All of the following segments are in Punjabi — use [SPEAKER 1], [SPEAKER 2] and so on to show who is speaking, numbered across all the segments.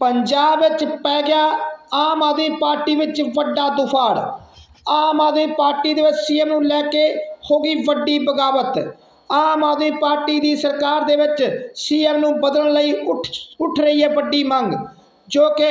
[SPEAKER 1] ਪੰਜਾਬ ਵਿੱਚ ਪੈ ਗਿਆ ਆਮ ਆਦਮੀ ਪਾਰਟੀ ਵਿੱਚ ਵੱਡਾ ਦੁਫਾੜ। ਆਮ ਆਦਮੀ ਪਾਰਟੀ ਦੇ ਵਿੱਚ ਸੀਐਮ ਨੂੰ ਲੈ ਕੇ ਹੋ ਗਈ ਵੱਡੀ ਬਗਾਵਤ। ਆਮ ਆਦਮੀ ਪਾਰਟੀ ਦੀ ਸਰਕਾਰ ਦੇ ਵਿੱਚ ਸੀਐਮ ਨੂੰ ਬਦਲਣ ਲਈ ਉੱਠ ਉੱਠ ਰਹੀ ਹੈ ਵੱਡੀ ਮੰਗ। ਜੋ ਕਿ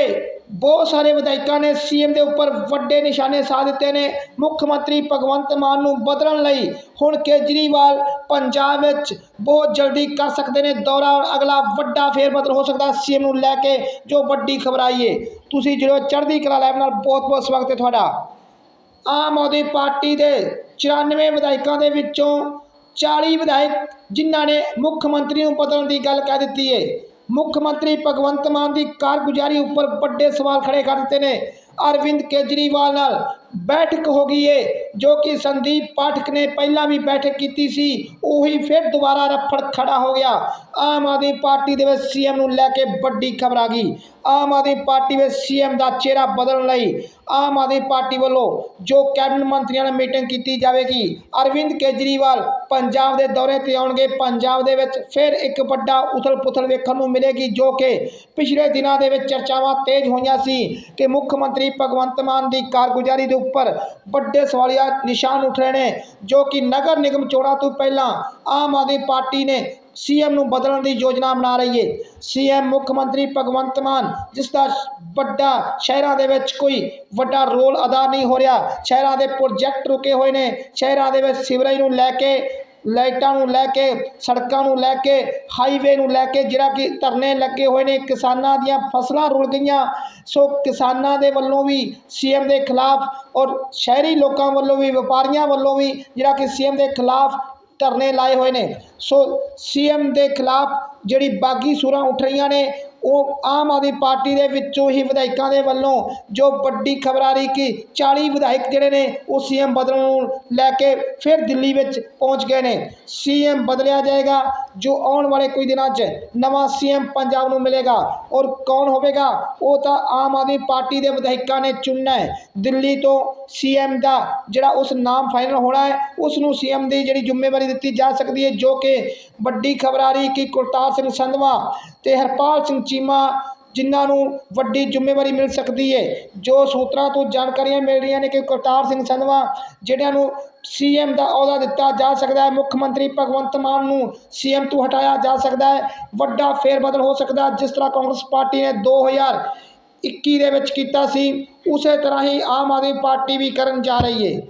[SPEAKER 1] ਬਹੁਤ ਸਾਰੇ ਵਿਧਾਇਕਾਂ ਨੇ ਸੀਐਮ ਦੇ ਉੱਪਰ ਵੱਡੇ ਨਿਸ਼ਾਨੇ ਸਾਧ ਦਿੱਤੇ ਨੇ। ਮੁੱਖ ਮੰਤਰੀ ਭਗਵੰਤ ਮਾਨ ਨੂੰ ਬਦਲਣ ਲਈ ਹੁਣ ਕੇਜਰੀਵਾਲ ਪੰਜਾਬ ਵਿੱਚ ਬਹੁਤ ਜਲਦੀ ਕਰ ਸਕਦੇ ਨੇ। ਦੌਰਾ ਔਰ ਅਗਲਾ ਵੱਡਾ ਫੇਰ ਬਦਲ ਹੋ ਸਕਦਾ ਸੀਐਮ ਨੂੰ ਲੈ ਕੇ, ਜੋ ਵੱਡੀ ਖਬਰ ਆਈ ਏ। ਤੁਸੀਂ ਜਿਹੜੇ ਚੜ੍ਹਦੀ ਕਲਾ ਲਾਈਵ ਨਾਲ ਬਹੁਤ ਬਹੁਤ ਸਵਾਗਤ ਹੈ ਤੁਹਾਡਾ। ਆਮ ਆਦਮੀ ਪਾਰਟੀ ਦੇ 94 ਵਿਧਾਇਕਾਂ ਦੇ ਵਿੱਚੋਂ 40 ਵਿਧਾਇਕ ਜਿਨ੍ਹਾਂ ਨੇ ਮੁੱਖ ਮੰਤਰੀ ਨੂੰ ਬਦਲਣ ਦੀ ਗੱਲ ਕਹਿ ਦਿੱਤੀ ਹੈ ਮੁੱਖ ਮੰਤਰੀ ਭਗਵੰਤ ਮਾਨ ਦੀ ਕਾਰਗੁਜ਼ਾਰੀ ਉੱਪਰ ਵੱਡੇ ਸਵਾਲ ਖੜੇ ਕਰ ਦਿੱਤੇ ਨੇ। ਅਰਵਿੰਦ ਕੇਜਰੀਵਾਲ ਨਾਲ ਬੈਠਕ ਹੋ ਗਈ ਏ, ਜੋ ਕਿ ਸੰਦੀਪ ਪਾਠਕ ਨੇ ਪਹਿਲਾਂ ਵੀ ਬੈਠਕ ਕੀਤੀ ਸੀ, ਉਹੀ ਫਿਰ ਦੁਬਾਰਾ ਰਫੜ ਖੜਾ ਹੋ ਗਿਆ। ਆਮ ਆਦਮੀ ਪਾਰਟੀ ਦੇ ਵਿੱਚ ਸੀਐਮ ਨੂੰ ਲੈ ਕੇ ਵੱਡੀ ਖਬਰ ਆ ਗਈ। ਆਮ ਆਦਮੀ ਪਾਰਟੀ ਵਿੱਚ ਸੀਐਮ ਦਾ ਚਿਹਰਾ ਬਦਲਣ ਲਈ ਆਮ ਆਦਮੀ ਪਾਰਟੀ ਵੱਲੋਂ ਜੋ ਕੈਬਨਿਟ ਮੰਤਰੀਆਂ ਨਾਲ ਮੀਟਿੰਗ ਕੀਤੀ ਜਾਵੇਗੀ, ਅਰਵਿੰਦ ਕੇਜਰੀਵਾਲ ਪੰਜਾਬ ਦੇ ਦੌਰੇ ਤੇ ਆਉਣਗੇ। ਪੰਜਾਬ ਦੇ ਵਿੱਚ ਫਿਰ ਇੱਕ ਵੱਡਾ ਉਥਲ-ਪੁਥਲ ਵੇਖਣ ਨੂੰ ਮਿਲੇਗੀ, ਜੋ ਕਿ ਪਿਛਲੇ ਦਿਨਾਂ ਦੇ ਵਿੱਚ ਚਰਚਾਵਾਂ ਤੇਜ਼ ਹੋਈਆਂ ਸੀ ਕਿ ਮੁੱਖ ਮੰਤਰੀ ਭਗਵੰਤ ਮਾਨ ਦੀ ਕਾਰਗੁਜ਼ਾਰੀ ਦੇ ਉੱਪਰ ਵੱਡੇ ਸਵਾਲੀਆ ਨਿਸ਼ਾਨ ਉੱਠ ਰਹੇ ਨੇ, ਜੋ ਕਿ ਨਗਰ ਨਿਗਮ ਚੋਣਾਂ ਤੋਂ ਪਹਿਲਾਂ ਆਮ ਆਦਮੀ ਪਾਰਟੀ ਨੇ ਸੀਐਮ ਨੂੰ ਬਦਲਣ ਦੀ ਯੋਜਨਾ ਬਣਾ ਰਹੀ ਹੈ ਸੀਐਮ ਮੁੱਖ ਮੰਤਰੀ ਭਗਵੰਤ ਮਾਨ, ਜਿਸ ਦਾ ਵੱਡਾ ਸ਼ਹਿਰਾਂ ਦੇ ਵਿੱਚ ਕੋਈ ਵੱਡਾ ਰੋਲ ਅਦਾ ਨਹੀਂ ਹੋ ਰਿਹਾ, ਸ਼ਹਿਰਾਂ ਦੇ ਪ੍ਰੋਜੈਕਟ ਰੁਕੇ ਹੋਏ ਨੇ, ਸ਼ਹਿਰਾਂ ਦੇ ਵਿੱਚ ਸਿਵਰੇਜ ਨੂੰ ਲੈ ਕੇ, ਲਾਈਟਾਂ ਨੂੰ ਲੈ ਕੇ, ਸੜਕਾਂ ਨੂੰ ਲੈ ਕੇ ਹਾਈਵੇ ਨੂੰ ਲੈ ਕੇ ਜਿਹੜਾ ਕਿ ਧਰਨੇ ਲੱਗੇ ਹੋਏ ਨੇ, ਕਿਸਾਨਾਂ ਦੀਆਂ ਫਸਲਾਂ ਰੁਲ ਗਈਆਂ। ਸੋ ਕਿਸਾਨਾਂ ਦੇ ਵੱਲੋਂ ਵੀ ਸੀਐਮ ਦੇ ਖਿਲਾਫ ਔਰ ਸ਼ਹਿਰੀ ਲੋਕਾਂ ਵੱਲੋਂ ਵੀ, ਵਪਾਰੀਆਂ ਵੱਲੋਂ ਵੀ ਜਿਹੜਾ ਕਿ ਸੀਐਮ ਦੇ ਖਿਲਾਫ ਧਰਨੇ ਲਾਏ ਹੋਏ ਨੇ। ਸੋ ਸੀਐਮ ਦੇ ਖਿਲਾਫ ਜਿਹੜੀ ਬਾਗੀ ਸੁਰਾਂ ਉੱਠ ਰਹੀਆਂ ਨੇ, ਉਹ ਆਮ ਆਦਮੀ ਪਾਰਟੀ ਦੇ ਵਿੱਚੋਂ ਹੀ ਵਿਧਾਇਕਾਂ ਦੇ ਵੱਲੋਂ ਜੋ ਵੱਡੀ ਖਬਰ ਆ ਰਹੀ ਕਿ 40 ਵਿਧਾਇਕ ਜਿਹੜੇ ਨੇ, ਉਹ ਸੀਐਮ ਬਦਲਣ ਨੂੰ ਲੈ ਕੇ ਫਿਰ ਦਿੱਲੀ ਵਿੱਚ ਪਹੁੰਚ ਗਏ ਨੇ। ਸੀਐਮ ਬਦਲਿਆ ਜਾਏਗਾ, ਜੋ ਆਉਣ ਵਾਲੇ ਕੁਝ ਦਿਨਾਂ 'ਚ ਨਵਾਂ ਸੀਐਮ ਪੰਜਾਬ ਨੂੰ ਮਿਲੇਗਾ। ਔਰ ਕੌਣ ਹੋਵੇਗਾ? ਉਹ ਤਾਂ ਆਮ ਆਦਮੀ ਪਾਰਟੀ ਦੇ ਵਿਧਾਇਕਾਂ ਨੇ ਚੁਣਨਾ ਹੈ। ਦਿੱਲੀ ਤੋਂ ਸੀਐਮ ਦਾ ਜਿਹੜਾ ਉਸ ਨਾਮ ਫਾਈਨਲ ਹੋਣਾ ਹੈ ਉਸ ਨੂੰ ਸੀਐਮ ਦੀ ਜਿਹੜੀ ਜ਼ਿੰਮੇਵਾਰੀ ਦਿੱਤੀ ਜਾ ਸਕਦੀ ਹੈ, ਜੋ ਕਿ ਵੱਡੀ ਖਬਰ ਆ ਰਹੀ ਕਿ ਕੁਲਤਾਰ ਸਿੰਘ ਸੰਧਵਾ ਤੇ ਹਰਪਾਲ ਸਿੰਘ ਚੀਮਾ ਜਿਨ੍ਹਾਂ ਨੂੰ ਵੱਡੀ ਜ਼ਿੰਮੇਵਾਰੀ ਮਿਲ ਸਕਦੀ ਹੈ, ਜੋ ਸੂਤਰਾਂ ਤੋਂ ਜਾਣਕਾਰੀਆਂ ਮਿਲ ਰਹੀਆਂ ਨੇ ਕਿ ਕਰਤਾਰ ਸਿੰਘ ਸੰਧਵਾ ਜਿਹੜਿਆਂ ਨੂੰ ਸੀਐਮ ਦਾ ਅਹੁਦਾ ਦਿੱਤਾ ਜਾ ਸਕਦਾ ਹੈ, ਮੁੱਖ ਮੰਤਰੀ ਭਗਵੰਤ ਮਾਨ ਨੂੰ ਸੀਐਮ ਤੋਂ ਹਟਾਇਆ ਜਾ ਸਕਦਾ ਹੈ, ਵੱਡਾ ਫੇਰ ਬਦਲ ਹੋ ਸਕਦਾ ਜਿਸ ਤਰ੍ਹਾਂ ਕਾਂਗਰਸ ਪਾਰਟੀ ਨੇ 2021 ਦੇ ਵਿੱਚ ਕੀਤਾ ਸੀ, ਉਸੇ ਤਰ੍ਹਾਂ ਹੀ ਆਮ ਆਦਮੀ ਪਾਰਟੀ ਵੀ ਕਰਨ ਜਾ ਰਹੀ ਹੈ।